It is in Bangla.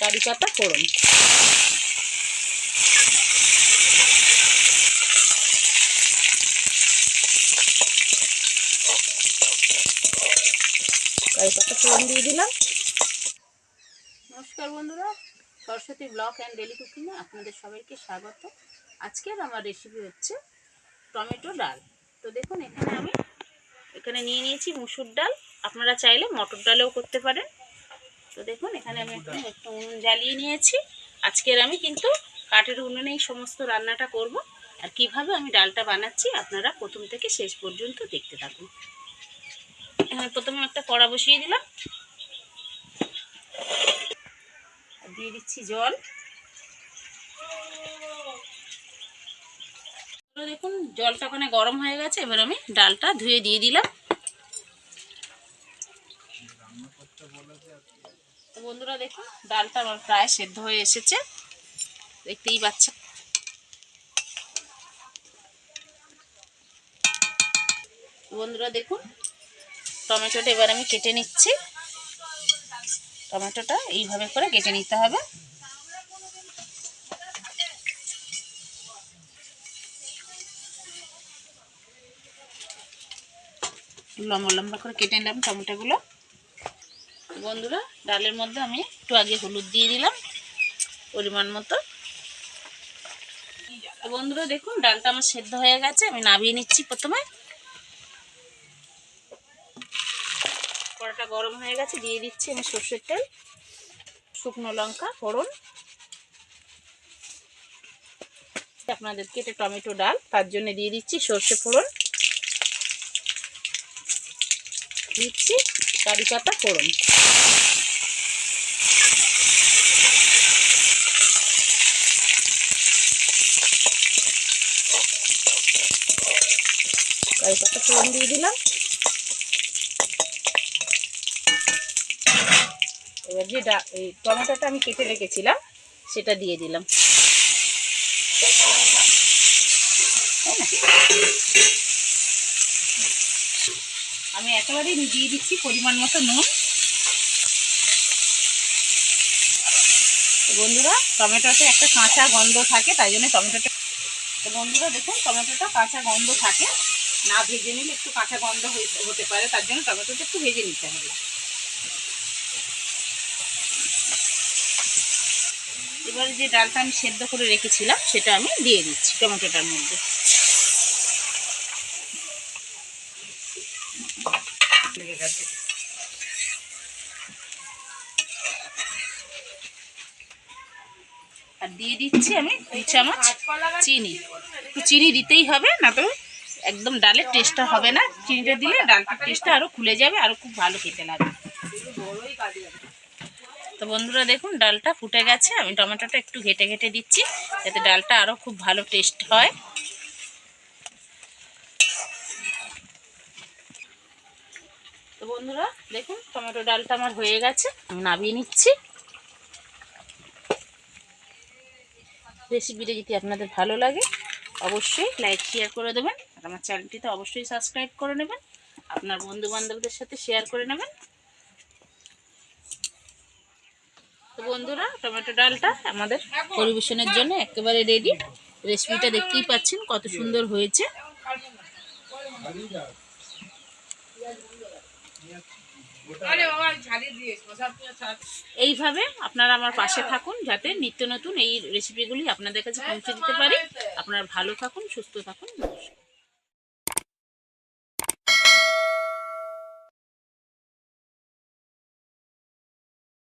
কারি পাতা ফোড়ন কারি পাতা ফোড়ন দিয়ে দিলাম। নমস্কার বন্ধুরা, সরস্বতী ব্লক অ্যান্ড ডেলি কুকিংয়ে আপনাদের সবাইকে স্বাগত। আজকের আমার রেসিপি হচ্ছে টমেটো ডাল। তো দেখুন, এখানে আমি, এখানে নিয়ে নিয়েছি মুসুর ডাল। আপনারা চাইলে মটর ডালেও করতে পারেন। তো দেখুন এখানে আমি একটা একটু উনুন জ্বালিয়ে নিয়েছি। আজকের আমি কিন্তু কাঠের উনুনেই সমস্ত রান্নাটা করব। আর কীভাবে আমি ডালটা বানাচ্ছি আপনারা প্রথম থেকে শেষ পর্যন্ত দেখতে থাকুন। এখানে প্রথমে একটা কড়া বসিয়ে দিলাম। দিয়ে দিচ্ছি জল। দেখুন জলটা ওখানে গরম হয়ে গেছে। এবার আমি ডালটা ধুয়ে দিয়ে দিলাম। বন্ধুরা দেখুন, ডালটা আমার প্রায় সেদ্ধ হয়ে এসেছে। দেখতেই পাচ্ছেন। বন্ধুরা দেখুন, টমেটোটা এবার আমি কেটে নিচ্ছি। টমেটোটা এইভাবে করে কেটে নিতে হবে। লম্বা লম্বা করে কেটে নিলাম টমেটোগুলো। বন্ধুরা, ডালের মধ্যে আমি একটু আগে হলুদ দিয়ে দিলাম, পরিমাণ মতো। বন্ধুরা, দেখুন, ডালটা আমার সেদ্ধ হয়ে গেছে, আমি নামিয়ে নিচ্ছি প্রথমে। কড়াটা গরম হয়ে গেছে, দিয়ে দিচ্ছি আমি সর্ষের তেল, শুকনো লঙ্কা, ফোড়ন। আপনাদেরকে এটা টমেটো ডাল, তার জন্য দিয়ে দিচ্ছি সর্ষে ফোড়ন। দিচ্ছি। কারি পাতা ফোড়ন কারি পাতা ফোড়ন দিয়ে দিলাম। এবার যে টমেটোটা আমি কেটে রেখেছিলাম, সেটা দিয়ে দিলাম। তাই না? আমি একেবারেই দিয়ে দিচ্ছি পরিমাণ মতো নুন। বন্ধুরা, টমেটোতে একটা কাঁচা গন্ধ থাকে, তাই জন্য টমেটোটা তো বন্ধুরা দেখুন, টমেটোটা কাঁচা গন্ধ থাকে। না ভেজে নিলে একটু কাঁচা গন্ধ হতে পারে, তার জন্য টমেটোটা একটু ভেজে নিতে হবে। এবারে যে ডালটা আমি সেদ্ধ করে রেখেছিলাম, সেটা আমি দিয়ে দিচ্ছি টমেটোটার মধ্যে। আর দিয়ে দিচ্ছি আমি দুই চামচ চিনি। একটু চিনি দিতেই হবে, না তো একদম ডালের টেস্টটা হবে না। চিনিটা দিলে ডালটার টেস্টটা আরও খুলে যাবে আরও খুব ভালো খেতে লাগবে। তো বন্ধুরা দেখুন, ডালটা ফুটে গেছে। আমি টমেটোটা একটু ঘেটে ঘেটে দিচ্ছি, যাতে ডালটা আরও খুব ভালো টেস্ট হয়। তো বন্ধুরা, দেখুন, টমেটো ডালটা আমার হয়ে গেছে, আমি নামিয়ে নিচ্ছি। রেসিপিটা যদি আপনাদের ভালো লাগে, অবশ্যই লাইক শেয়ার করে দেবেন, আর আমার চ্যানেলটিতে অবশ্যই সাবস্ক্রাইব করে নেবেন, আপনার বন্ধু বান্ধবদের সাথে শেয়ার করে নেবেন। তো বন্ধুরা, টমেটো ডালটা আমাদের পরিবেশনের জন্য একেবারে রেডি রেসিপিটা দেখতেই পাচ্ছেন কত সুন্দর হয়েছে। এইভাবে আপনারা আমার পাশে থাকুন যাতে নিত্য নতুন এই রেসিপিগুলি আপনাদের কাছে পৌঁছে দিতে পারি। আপনারা ভালো থাকুন, সুস্থ থাকুন, নমস্কার।